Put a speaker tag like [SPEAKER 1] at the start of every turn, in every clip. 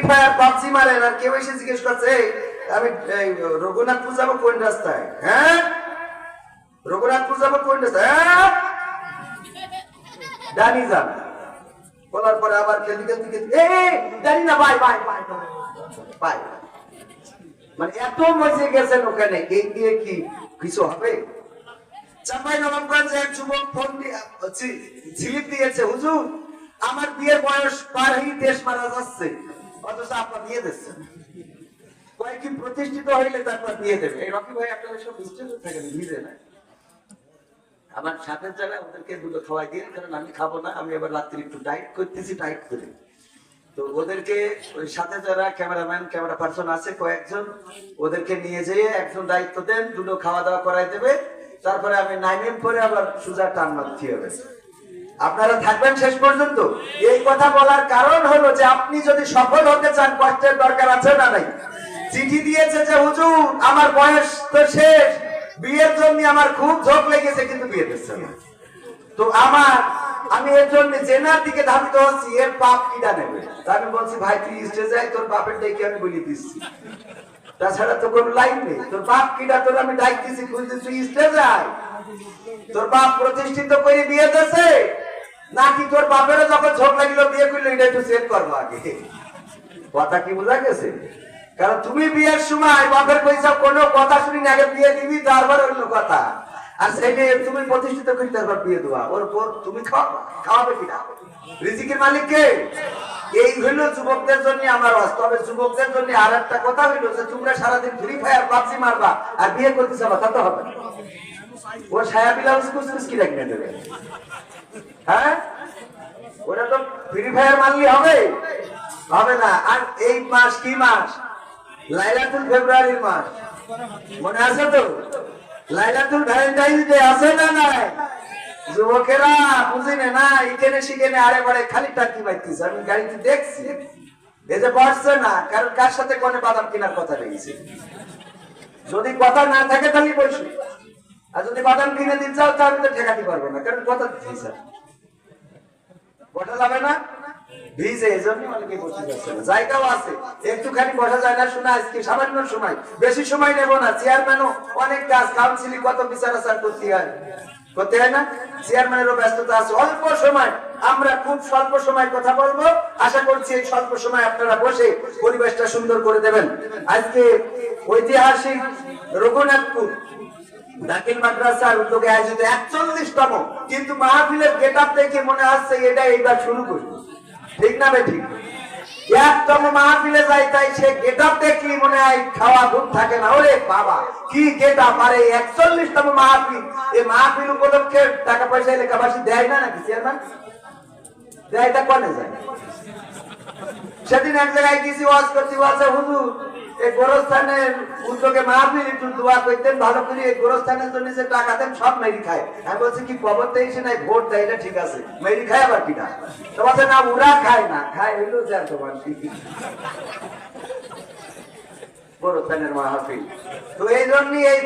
[SPEAKER 1] Fire PUBG মারেন আর কেউ এসে জিজ্ঞেস করছে আমি এই, রঘুনাথপুর যাব কোন রাস্তায়? হ্যাঁ? রঘুনাথপুর যাব কোন রাস্তায়? হ্যাঁ? যান। বলার পরে আবার খেলতে খেলতে খেলতে না ভাই ভাই ভাই ভাই মানে এত মজে গেছেন ওখানে এই দিয়ে কি কিছু হবে? চাপাই নবাবগঞ্জে এক যুবক ফোন দিয়ে দিয়েছে হুজুর আমার বিয়ের বয়স পার হয়ে দেশ মারা যাচ্ছে। অথচ আপনার বিয়ে দিচ্ছেন প্রতিষ্ঠিত হইলে তারপর বিয়ে দেবে? ভাই সব থাকেন নিজে না। আমার সাথে যারা ওদেরকে দুটো খাওয়াই দিয়ে কারণ আমি খাব না, আমি এবার রাত্রি একটু ডাইট করতেছি ডাইট করে। তো ওদেরকে ওই সাথে যারা ক্যামেরাম্যান ক্যামেরা পার্সন আছে, কয়েকজন। ওদেরকে নিয়ে যেয়ে একজন দায়িত্ব দেন, দুটো খাওয়া দাওয়া করাই দেবে। তারপরে আমি নাইন করে আবার সুজা টান মারতে হবে। আপনারা থাকবেন শেষ পর্যন্ত। এই কথা বলার কারণ হলো যে আপনি যদি সফল হতে চান, কষ্টের দরকার আছে না নাই? চিঠি দিয়েছে যে, হুজুর, আমার বয়স তো শেষ। বিয়ের জন্য আমার খুব ঝোঁক লেগেছে, কিন্তু বিয়ে দিচ্ছে না। তো আমার, আমি এর জন্য জেনার দিকে ধাবিত হচ্ছি, এর পাপ কিটা নেবে? আমি বলছি, ভাই, তুই স্টেজে তোর বাপের ডেকে আমি বলি দিচ্ছি। তাছাড়া তো কোনো লাইন নেই। তোর বাপ কিটা তোর আমি ডাক দিছি খুঁজতে তুই স্টেজে আয়। তোর বাপ প্রতিষ্ঠিত করে বিয়ে দেছে নাকি তোর বাপেরও যখন ঝোঁক লাগিল, বিয়ে করল এটা একটু চেক করব আগে। কথা কি বোঝা গেছে? কারণ তুমি বিয়ের সময় বাপের পয়সা কোনো কথা শুনি আগে বিয়ে দিবি, তারপর অন্য কথা। আর সেইটা তুমি প্রতিষ্ঠিত করি তারপর বিয়ে দেওয়া ওর পর তুমি খাওয়াবা খাওয়াবে কিনা? রিজিকের মালিক কে? এই হইল যুবকদের জন্য আমার তবে যুবকদের জন্য আর একটা কথা হইল যে, তোমরা সারাদিন ফ্রি ফায়ার পাবজি মারবা, আর বিয়ে করতে যাবা, তা তো হবে না। ও কুচকুচ কি দেবে হ্যাঁ? ওটা তো ফ্রি ফায়ার মারলে হবে? হবে না। আর এই মাস কি মাস? লাইলাতুল মাস। মনে আছে তো? লাইলাতুল ভ্যালেন্টাইন ডে আছে না নাই? যুবকেরা বুঝিনে না এখানে সেখানে আরে খালি টাকি পাইতেছে আমি গাড়িতে দেখছি। এই যে না। কারণ কার সাথে কোনে বাদাম কেনার কথা রয়েছে? যদি কথা না থাকে তাহলে বসে। আর যদি বাদাম কিনে দিন চাও তাহলে তো ঠেকাতে পারব না। কারণ কথা দিচ্ছি স্যার। বসা যাবে না? ভিজে অনেকে বসতে যাচ্ছে জায়গাও আছে। একটুখানি বসা যায় না, শোনা আজকে সামান্য সময়। বেশি সময় নেব না। চেয়ারম্যানও অনেক কাজ কাউন্সিলিং কত বিচার আচার করতে হয়। করতে হয় না? চেয়ারম্যানেরও ব্যস্ততা আছে। অল্প সময়। আমরা খুব স্বল্প সময় কথা বলব। আশা করছি এই স্বল্প সময় আপনারা বসে পরিবেশটা সুন্দর করে দেবেন। আজকে ঐতিহাসিক রঘুনাথপুর দাখিল মাদ্রাসার উদ্যোগে আয়োজিত একচল্লিশতম কিন্তু মাহফিলের গেট আপ দেখে মনে হচ্ছে এটা এইবার শুরু করি। ঠিক না বে ঠিক? একদম মাহফিলে যাই তাই সে গেট আপ দেখলি মনে হয় খাওয়া ঘুম থাকে না। ওরে বাবা, কি গেট আপ আরে একচল্লিশতম মাহফিল, এই মাহফিল উপলক্ষে টাকা পয়সা এলাকাবাসী দেয় না নাকি চেয়ারম্যান? দেয় তা কনে যায়? সেদিন এক জায়গায় গেছি, ওয়াজ করছি, ওয়াজে হুজুর এই গোরস্থানের উদ্যোগে একটু দোয়া করতেন, ভালো করে এই গোরস্থানের জন্য টাকা দেন, সব মেরি খায়। কি নাই? ভোট দেয়, এটা ঠিক আছে। মেরি খায় আবার কিনা? তো বলছে, না খায় না। খায় হইল যে তোমার গোরস্থানের মাহফিল তো এই জন্য এই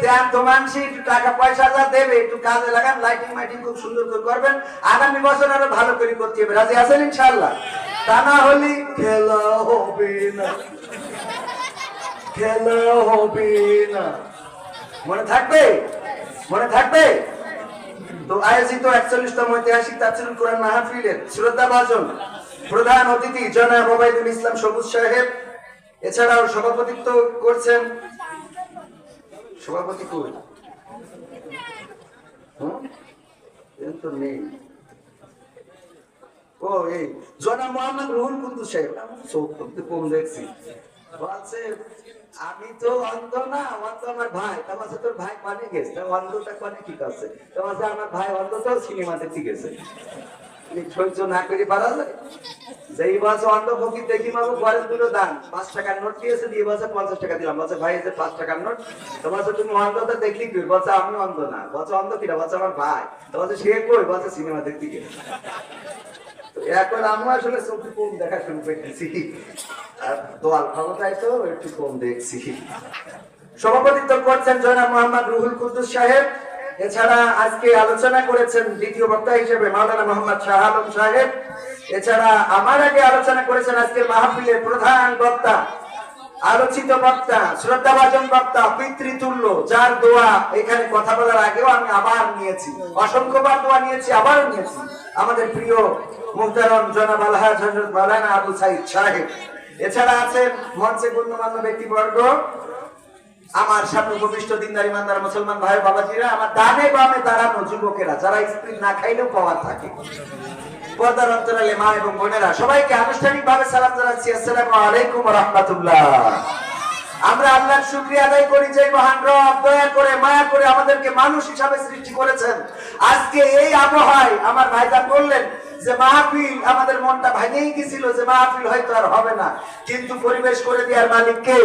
[SPEAKER 1] একটু টাকা পয়সা যা দেবে, একটু কাজে লাগান লাইটিং মাইটিং খুব সুন্দর করে করবেন। আগামী বছর আরও ভালো করে করতে হবে। রাজি আছেন ইনশাল্লাহ তা না হলে খেলা হবে না। খেলা হবে না? মনে থাকবে? মনে থাকবে? তো আয়োজিত একচল্লিশতম ঐতিহাসিক তাফসিরুল কোরআন মাহফিলের শ্রদ্ধা ভাজন প্রধান অতিথি জনাব ওবায়দুল ইসলাম সবুজ সাহেব, এছাড়াও সভাপতিত্ব করছেন সভাপতি কই? তো নেই। ও, এই জনাব মোহাম্মদ রুহুল কুদ্দুস সাহেব চোখ কম দেখছি। বলছে আমি তো অন্ধ না অন্ধ আমার ভাই। তোমার তোর ভাই মানে গেছে? অন্ধটা কোনে কি করছে তোমার আমার ভাই অন্ধ তো সিনেমা দেখতে গেছে সহ্য না করে পারা যায়। বছর অন্ধ দেখি মাগো ঘরের দুটো দান। পাঁচ টাকার নোট দিয়েছে, দিয়ে বলছে, পঞ্চাশ টাকা দিলাম। বলছে, ভাই যে পাঁচ টাকার নোট, তো বলছে, তুমি অন্ধটা দেখলি কি আমি অন্ধ না। বলছে, অন্ধ কিনা বলছে, আমার ভাই। তো বলছে, সে কই? বলছে সিনেমা দেখতে গেছে এখন আমরা আসলে চোখে কম দেখা শুরু করেছি দোয়াল ক্ষমতায় তো একটু কম দেখছি। সভাপতিত্ব করছেন জয়না মোহাম্মদ রুহুল কুদ্দুস সাহেব। এছাড়া আজকে আলোচনা করেছেন দ্বিতীয় বক্তা হিসেবে মাওলানা মোহাম্মদ শাহ আলম সাহেব। এছাড়া আমার আগে আলোচনা করেছেন আজকের মাহফিলের প্রধান বক্তা আলোচিত বক্তা, শ্রদ্ধাভাজন বক্তা, পিতৃতুল্য, যার দোয়া এখানে কথা বলার আগেও আমি আবার নিয়েছি। অসংখ্যবার দোয়া নিয়েছি, আবারও নিয়েছি। আমাদের প্রিয় মুহতারম জনাব আলহাজ হজরত আবু সাইদ সাহেব। এছাড়া আছেন মঞ্চে গণ্যমান্য ব্যক্তিবর্গ, আমার সামনে উপবিষ্ট দিনদার, ইমানদার মুসলমান ভাই বাবাজিরা আমার ডানে বামে দাঁড়ানো যুবকেরা, যারা স্ত্রী না খাইলেও পাওয়ার থাকে। পর্দার অন্তরালে মা এবং বোনেরা, সবাইকে আনুষ্ঠানিক ভাবে সালাম জানাচ্ছি। আলাইকুম রহমতুল্লাহ। আমরা আল্লাহর শুক্রিয়া আদায় করি যে মহান রব দয়া করে, মায়া করে আমাদেরকে মানুষ হিসাবে সৃষ্টি করেছেন। আজকে এই আবহাওয়ায় আমার ভাইজান বললেন যে মাহফিল আমাদের মনটা ভেঙেই গেছিল যে মাহফিল হয়তো আর হবে না কিন্তু পরিবেশ করে দেওয়ার মালিক কে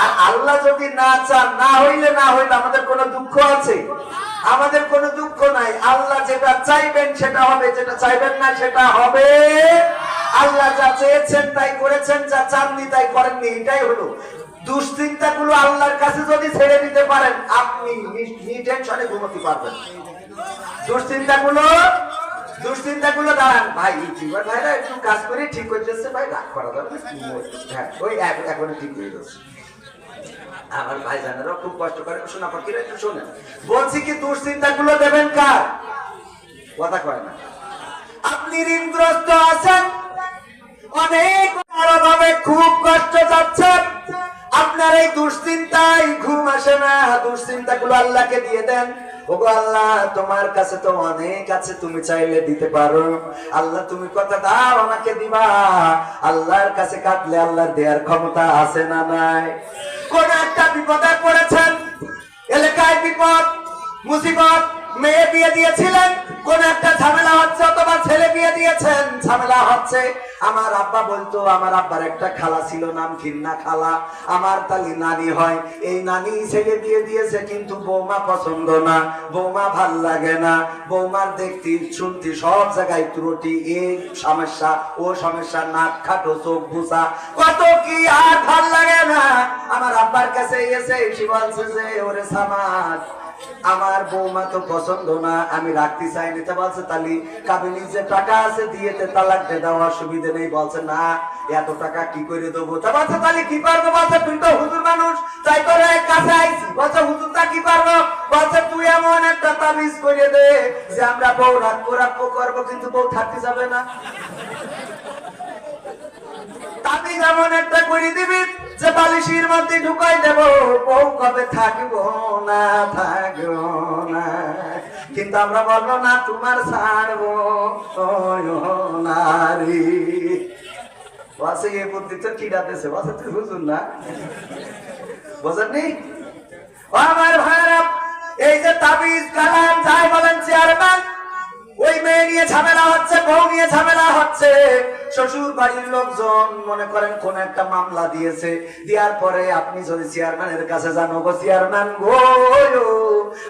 [SPEAKER 1] আর আল্লাহ যদি না চান না হইলে না হইলে আমাদের কোনো দুঃখ আছে আমাদের কোনো দুঃখ নাই আল্লাহ যেটা চাইবেন সেটা হবে যেটা চাইবেন না সেটা হবে আল্লাহ যা চেয়েছেন তাই করেছেন যা চাননি তাই করেননি এটাই হলো দুশ্চিন্তা গুলো আল্লাহর কাছে যদি ছেড়ে দিতে পারেন আপনি টেনশনে ঘুমোতে পারবেন দুশ্চিন্তা গুলো দুশ্চিন্তা গুলো দাঁড়ান। ভাই জীবন ভাইরা একটু কাজ করে ঠিক হয়ে যাচ্ছে ভাই, রাগ করা। হ্যাঁ ওই ঠিক হয়ে যাচ্ছে। আমার ভাই জানেরা খুব কষ্ট করে। শোনা একটু শোনেন। বলছি কি দুশ্চিন্তা গুলো দেবেন কার? কথা কয় না। আপনি ঋণগ্রস্ত আছেন? অনেক বড় ভাবে খুব কষ্ট যাচ্ছেন। আপনার এই দুশ্চিন্তায় ঘুম আসে না। দুশ্চিন্তা গুলো আল্লাহকে দিয়ে দেন। ওগো আল্লাহ, তোমার কাছে তো অনেক আছে, তুমি চাইলে দিতে পারো। আল্লাহ, তুমি কথা দাও, আমাকে দিবা। আল্লাহর কাছে কাটলে আল্লাহর দেওয়ার ক্ষমতা আছে না নাই। কোন একটা বিপদে পড়েছেন? এলাকায় বিপদ, মুসিবত মেয়ে বিয়ে দিয়েছিলেন, কোন একটা ঝামেলা হচ্ছে অথবা ছেলে বিয়ে দিয়েছেন, ঝামেলা হচ্ছে। আমার আব্বা বলতো, আমার আব্বার একটা খালা ছিল নাম ঘিন্না খালা, আমার তালি নানি হয়। এই নানি ছেলে বিয়ে দিয়েছে কিন্তু বৌমা পছন্দ না, বৌমা ভালো লাগে না। বৌমার দেখতে, শুনতে সব জায়গায় ত্রুটি এই সমস্যা, ও সমস্যা, নাক খাটো, চোখ ভুসা। কত কি আর ভালো লাগে না। আমার আব্বার কাছে এসে এসে বলছে যে ওরে সামাজ আমার বৌমা তো পছন্দ না, আমি রাখতে চাই নিতে বলছে, তালি কাবিনী যে টাকা আছে দিয়েতে তালাক দিয়ে দেওয়া অসুবিধে নেই। বলছে, না, এত টাকা কি করে দেবো? বলছে তাহলে কি পারব? বলছে, তুই তো হুজুর মানুষ, তাই তোর কাছে আইছি। বলছে, হুজুর, তা কি পারব? বলছে, তুই এমন একটা তাবিজ করে দে যে আমরা বউ রাখব রাখব করব, কিন্তু বউ থাকতে যাবে না। তাতে যেমন একটা করে দিবি, যে বালিশির মধ্যে ঢুকাই দেব, বউ কবে থাকব না থাকব না। কিন্তু আমরা বলব, না, তোমার ছাড়বো নারী। বসে এই বুদ্ধি তো কিরাতেছে বসে তুই বুঝুন না। বুঝেননি? আমার ভাইরা এই যে তাবিজ, কালাম, যাই বলেন, চেয়ারম্যান ওই মেয়ে নিয়ে ঝামেলা হচ্ছে, বউ নিয়ে ঝামেলা হচ্ছে। শ্বশুর বাড়ির লোকজন মনে করেন কোন একটা মামলা দিয়েছে। দেওয়ার পরে আপনি যদি চেয়ারম্যানের কাছে জানো গো চেয়ারম্যান গো,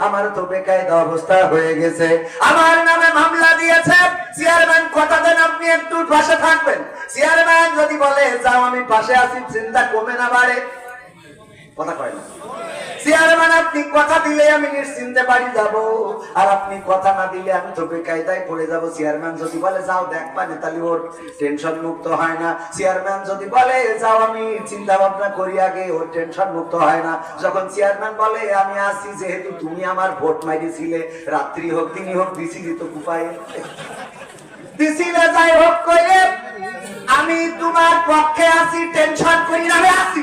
[SPEAKER 1] আমার তো বেকায়দা অবস্থা হয়ে গেছে। আমার নামে মামলা দিয়েছে। চেয়ারম্যান কথা দেন, আপনি একটু পাশে থাকবেন। চেয়ারম্যান যদি বলে, যাও, আমি পাশে আছি, চিন্তা কমে না বাড়ে। কথা কয় না। চেয়ারম্যান আপনি কথা দিলে আমি নিশ্চিন্তে বাড়ি যাব। আর আপনি কথা না দিলে আমি তো বেকায়দায় পড়ে যাব। চেয়ারম্যান যদি বলে, যাও দেখ পানে তাহলে ওর টেনশন মুক্ত হয় না। চেয়ারম্যান যদি বলে, যাও, আমি চিন্তা ভাবনা করি আগে, ওর টেনশন মুক্ত হয় না। যখন চেয়ারম্যান বলে, আমি আসি যেহেতু তুমি আমার ভোট মারিছিলে রাত্রি হোক, দিনই হোক, দিছিলি তো কুপায় দিছিলে, যাই হোক করে আমি তোমার পক্ষে আছি টেনশন করি না, আমি আসি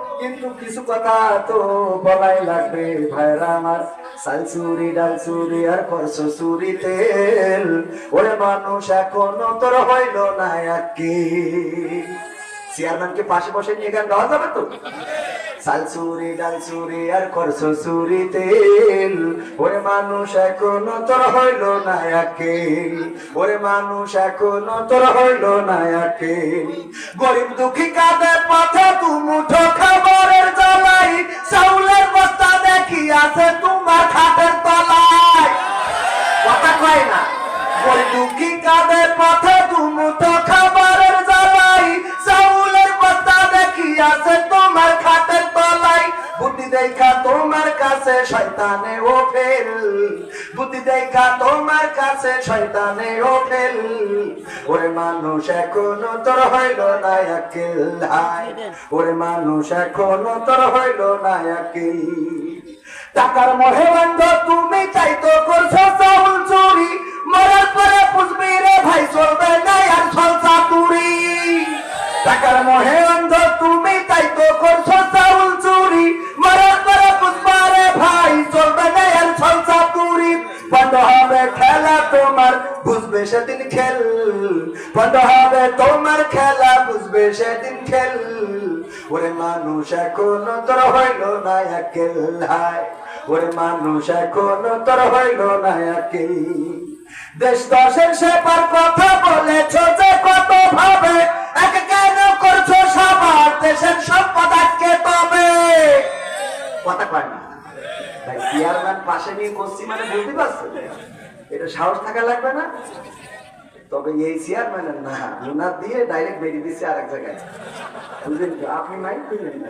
[SPEAKER 1] কিন্তু কিছু কথা তো বলাই লাগবে, ভাইরা আমার। সাল চুরি, ডাল চুরি, আর খরচ চুরি তেল। ওরে মানুষ, এখনও তোর হইল না একে চেয়ারম্যানকে পাশে বসে নিয়ে গান গাওয়া যাবে তো? সাল চুরি, ডাল চুরি, আর খরচ চুরি তেল। ওরে মানুষ, এখনও তোর হইল না একে ওরে মানুষ, এখনও তোর হইল না একে গরিব দুঃখী কাঁদে পথে তু মুঠো শয়তানে ও ফেল বুদ্ধি দেখা তোমার কাছে শয়তানে ও ফেল ওরে মানুষ এখনও তোর হইল না একেল। ওরে মানুষ এখনও তোর হইল না একেল। টাকার মহে বন্ধ একেল হায় মানুষ এখনও তোর হইল না দেশ দশের সেবার কথা বলেছ যে কত ভাবে, এক কেন করছ সবার দেশের সম্পদ আজকে তবে? কথা কয় না। মানে এটা সাহস থাকা লাগবে না? তবে এই চেয়ারম্যানের না দিয়ে ডাইরেক্ট বেরিয়ে দিচ্ছে আরেক জায়গায়। বুঝলেন আপনি মাইন্ড করলেন না।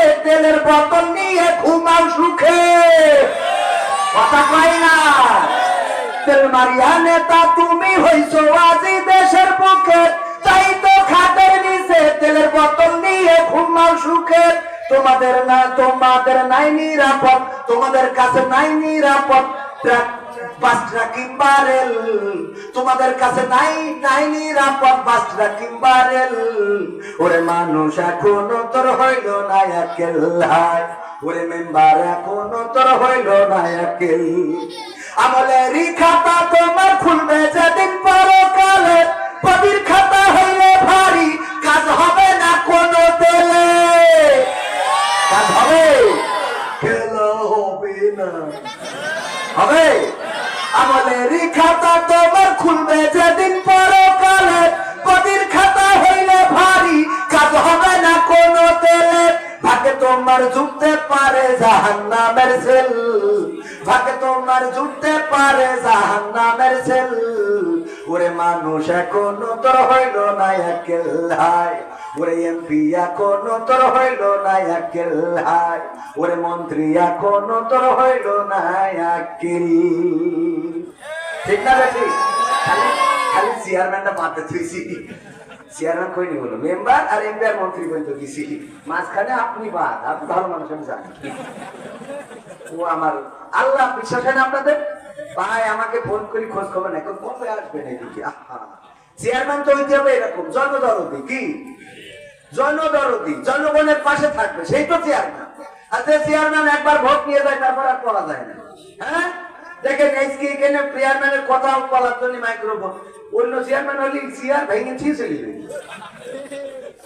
[SPEAKER 1] নিচে তেলের বোতল নিয়ে ঘুমাও সুখে। কথা কয় না? তেল মারিয়া নেতা, তুমি হইছো আজি দেশের পক্ষে তাই তো খাতের নিচে তেলের বোতল নিয়ে ঘুমাও সুখে। তোমাদের না তোমাদের নাই নিরাপদ, তোমাদের কাছে নাই নিরাপদ। ওরে মানুষ এখনও তোর হইল না ওরে মেম্বার এখনও তোর হইল না একেল। খাতা তোমার খুলবে যেদিন পরকালে। পদির খাতা হইলে ভারী কাজ হবে না কোনো তেলে কাজ হবে খেলা হবে না হবে আমাদের খাতা তোমার খুলবে যেদিন পদির খাতা হইলে ভারী, কাজ হবে না কোনো তেলে। ভাগে তোমার জুটতে পারে সেল। ভাগে তোমার জুটতে পারে সেল। ওরে মানুষ এখনও তোর হইল না ওরে এমপি এখনও তোর হইল না ওরে মন্ত্রী এখনও তোর হইল না একেল। ঠিক না বেশি খালি চেয়ারম্যানটা চেয়ারম্যান বলো? মেম্বার আর এমপি আর মন্ত্রী কই দিছি মাঝখানে আপনি বাদ, আপনি ভালো মানুষ, আমি জানি। ও আমার, আল্লাহ বিশ্বাস হয় না আপনাদের? ভাই, আমাকে ফোন করি, খোঁজ খবর কবে আসবেন এদিকে? চেয়ারম্যান তো হইতে হবে এরকম, জনদরদি, কি? জনদরদি, জনগণের পাশে থাকবে, সেই তো চেয়ারম্যান আর চেয়ারম্যান একবার ভোট নিয়ে যায়, তারপর আর পড়া যায় না। হ্যাঁ? দেখেন, আজকে এখানে চেয়ারম্যানের কথা বলার জন্য মাইক্রোফোন অন্য চেয়ারম্যান হলে চেয়ার ভেঙে ছিঁড়ে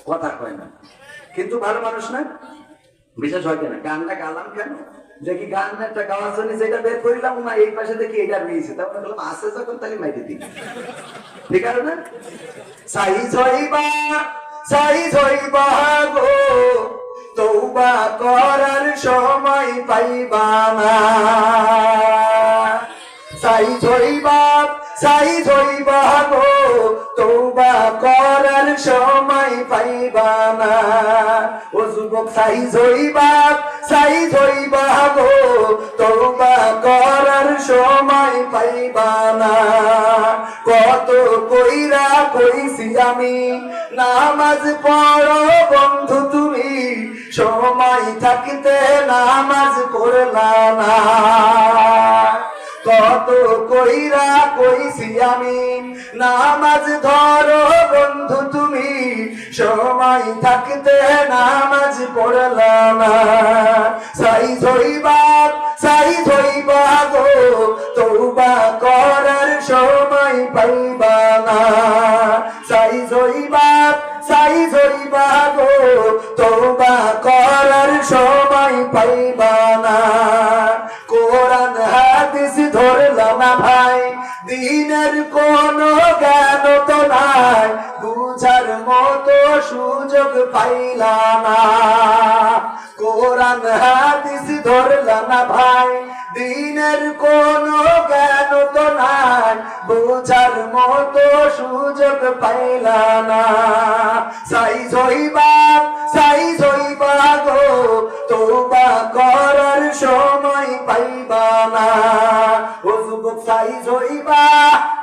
[SPEAKER 1] কথা কয় না। কিন্তু ভালো মানুষ না? বিশেষ হয় কেন? গানটা গালাম কেন? দেখি গান একটা গাওয়ার জন্য যেটা বের করিলাম না এই পাশে দেখি এটা রয়েছে। তারপরে বললাম আসে যখন, তাহলে মাইরে দিই। ঠিক আছে না? সাই ছইবা সাই ছইবা গো। তৌবা করার সময় পাইবা না। সাই ছইবা সাই হইবা গো তৌবা করার সময় পাইবা না। ও যুবক, সাই হইবা সাইজ হইবা গো তৌবা করার সময় পাইবা না। কত কইরা কইছি আমি, নামাজ পড়ো বন্ধু তুমি সময় থাকতে নামাজ পড়লা না। কত কইরা কইছি আমি, নামাজ ধরো বন্ধু তুমি, সময় থাকতে নামাজ পড়লা না। সাই ধইবা সাই ধইবা গো করার সময় পাইবা না। সুযোগ পাইলাম না। কোরআন হাদিস ধরলাম না ভাই। দিনের কোন জ্ঞান তো নাই, বুঝার মতো সুযোগ পাইলাম না। সাই জইবা সাই জইবা গো তোবা করার সময় পাইবা না। ও যুবক, সাই জইবা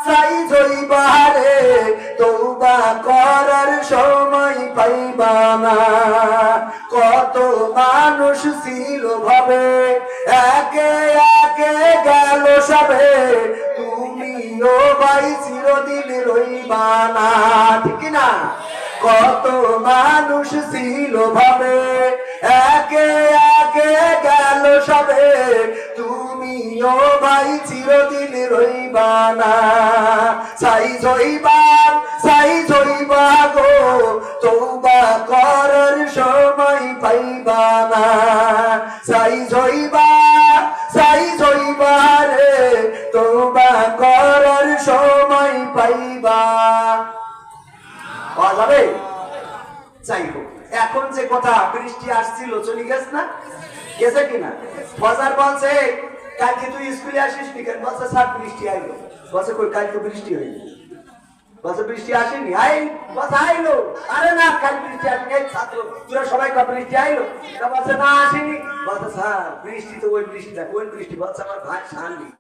[SPEAKER 1] সাই জইবা রে তোবা করার সময় পাইবা না। কত মানুষ ছিল ভাবে, একে একে গেল সবে, তুমিও ভাই চিরদিন রইবা না। ঠিক না কত মানুষ ছিল ভাবে, একে একে গেল সবে, তুমিও ভাই চিরদিন রইবা না। সাই জইবা সাই জইবা গো, তৌবা করার সময় পাইবা না। সাই জইবা পাওয়া যাবে? যাই এখন যে কথা বৃষ্টি আসছিল, চলে গেছে না? গেছে কিনা? বাজার বলছে, কালকে তুই স্কুলে আসিস কেন? বলছে, স্যার, বৃষ্টি আইলো। বলছে, কই, কালকে বৃষ্টি হয়নি। বলছে, বৃষ্টি আসেনি? আই বলছে, আইলো। আরে না, কাল বৃষ্টি আসেনি। এই ছাত্র, তোরা সবাই কা বৃষ্টি আইলো? বলছে, না, আসেনি। বলছে, স্যার, বৃষ্টি তো ওই বৃষ্টি দেখ ওই বৃষ্টি। বলছে, আমার ভাই শান্তি